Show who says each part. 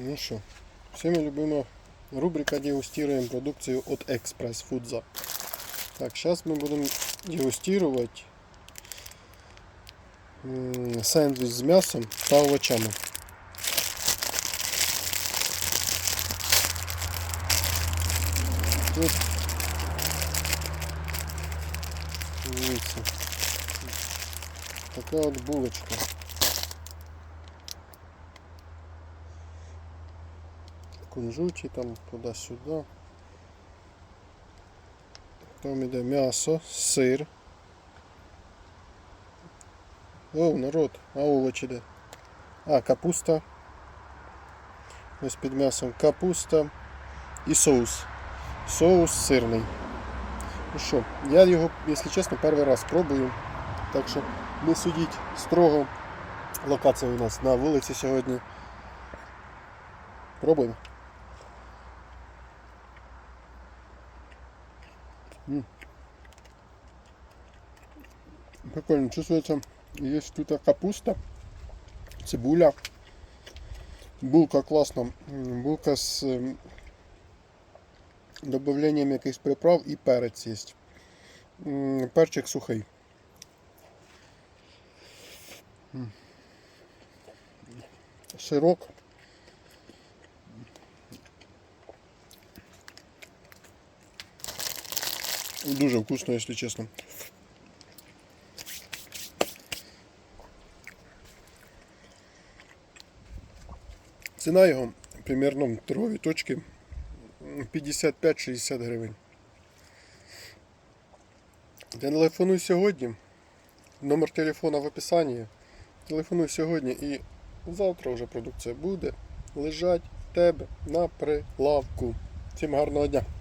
Speaker 1: Ну что, всеми любимая рубрика дегустируем продукцию от Express Foods. Так, сейчас мы будем дегустировать сэндвич с м'ясом с овощами. Тут дивіться. Така от булочка. Кунжуті там туди-сюди. Там іде м'ясо, сир. О, народ, а овочі де? А, капуста. Ось під м'ясом капуста і соус. Соус сирний. Ну що, я його, якщо чесно, перший раз пробую. Так що не судіть строго. Локація у нас на вулиці сьогодні. Пробуємо. Прикольно, чувствуется, есть тут капуста, цибуля, булка классно, булка с ем, добавлением якихось приправ і перець є. Перчик сухий. Сирок. Дуже вкусно, якщо чесно. Ціна його примерно в торговій точці 55-60 гривень. Телефонуй сьогодні. Номер телефона в описанні. Телефонуй сьогодні і завтра вже продукція буде лежать в тебе на прилавку. Всім гарного дня!